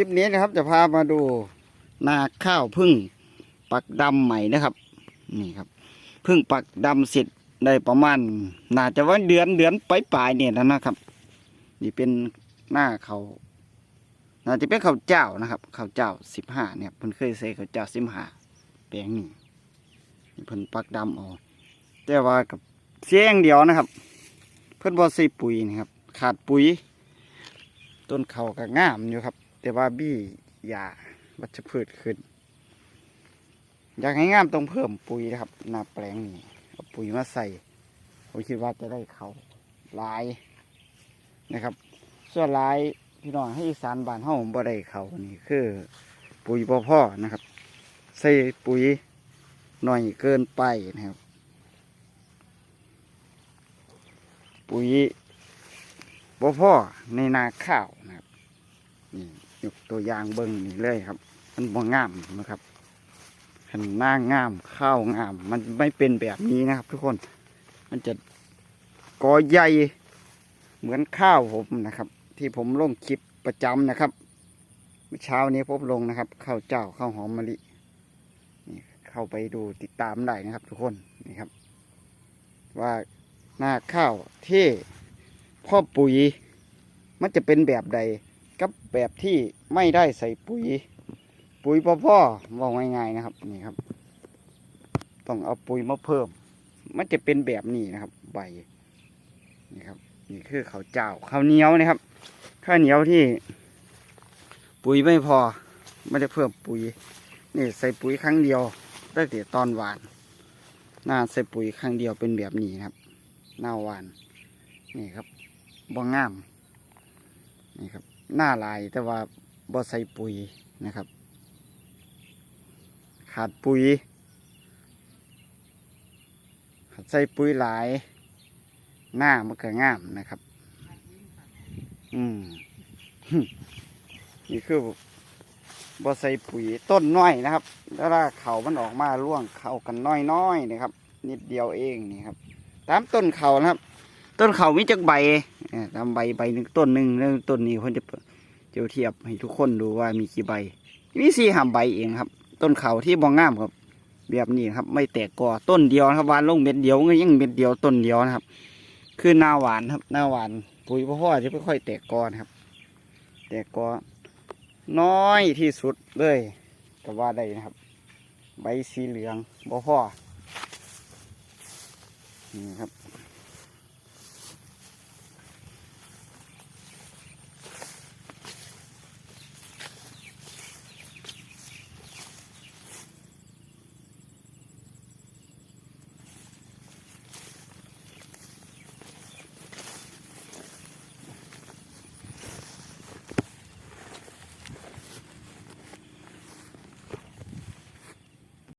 ลิปนี้นะครับจะพามาดูนาข้าวพึ่งปักดำใหม่นะครับ นี่ครับพึ่งปักดำเสร็จได้ประมาณ น่าจะว่าเดือนเดือนปลายๆเนี่ยนะครับ นี่เป็นหน้าเขาน่าจะเป็นข้าวเจ้านะครับข้าวเจ้าสิบห้าเนี่ยเพิ่นเคยใส่ข้าวเจ้าสิบห้าแปลงนี่นี่เพิ่นปักดำเออกแต่ว่ากับเสียอย่างเดียวนะครับ เพิ่นบ่ใส่ปุ๋ยนะครับ ขาดปุ๋ย ต้นเขาก็งามอยู่ครับ แต่ว่าบี้ยาวัชพืชขึ้น อยากให้งามต้องเพิ่มปุ๋ยนะครับหน้าแปลงนี่เอาปุ๋ยมาใส่ผมคิดว่าจะได้เขาลายนะครับ ส่วนลายพี่น้องให้อีสานบ้านเฮาบ่ได้เขานี่คือ ปุ๋ยบ่พ่อนะครับ ใส่ปุ๋ยหน่อยเกินไปนะครับ ปุ๋ยบ่พ่อในนาข้าวนะครับนี่ ยกตัวอย่างเบิ้งนี่เลยครับ มันบ่งามนะครับขันหน้างามข้าวงาม มันไม่เป็นแบบนี้นะครับ ทุกคน มันจะกอใหญ่เหมือนข้าวผมนะครับ ที่ผมลงคลิปประจำนะครับเมื่อเช้านี้ผมลงนะครับข้าวเจ้าข้าวหอมมะลินี่เข้าไปดูติดตามได้นะครับ ทุกคนนี่ครับ ว่าหน้าข้าวที่พ่อปุ๋ยมันจะเป็นแบบใด กับแบบที่ไม่ได้ใส่ปุ๋ย ปุ๋ยพ่อพ่อบอกง่ายๆนะครับนี่ครับ ต้องเอาปุ๋ยมาเพิ่ม มันจะเป็นแบบนี้นะครับ ใบนี่ครับนี่คือข้าวเจ้าข้าวเหนียวนะครับข้าวเหนียวที่ ปุ๋ยไม่พอไม่ได้เพิ่มปุ๋ยนี่ใส่ปุ๋ยครั้งเดียวตั้งแต่ตอนหวานหน้าใส่ปุ๋ยครั้งเดียวเป็นแบบนี้นะครับ หน้าหวาน นี่ครับบ่งาม นี่ครับ หน้าลาย แต่ว่าบ่ใส่ปุ๋ยนะครับ ขาดปุ๋ยขาดใส่ปุ๋ยหลาย หน้ามันก็งามนะครับ อืมนี่คือบ่ใส่ปุ๋ยต้นน้อยนะครับ แล้วเขามันออกมาร่วงเข้ากันน้อยๆนะครับ นิดเดียวเองนี่ครับ ตามต้นเขานะครับ ต้นเขามีจักใบตามใบใบหนึ่งต้นหนึ่งแล้วต้นนี้คนจะเจียวเทียบให้ทุกคนดูว่ามีกี่ใบ มีสี่หามใบเองครับ ต้นเขาที่บองงามครับแบบนี้ครับ ไม่แตกกอต้นเดียวครับวานลงเม็ดเดียวก็ยังเม็ดเดียวต้นเดียวนะครับ คือหน้าหวานครับหน้าหวานปุ๋ยพ่อจะไม่ค่อยแตกกอครับ แตกกอน้อยที่สุดเลยก็ว่าได้นะครับ ใบสีเหลืองบ่พ่อนี่ครับ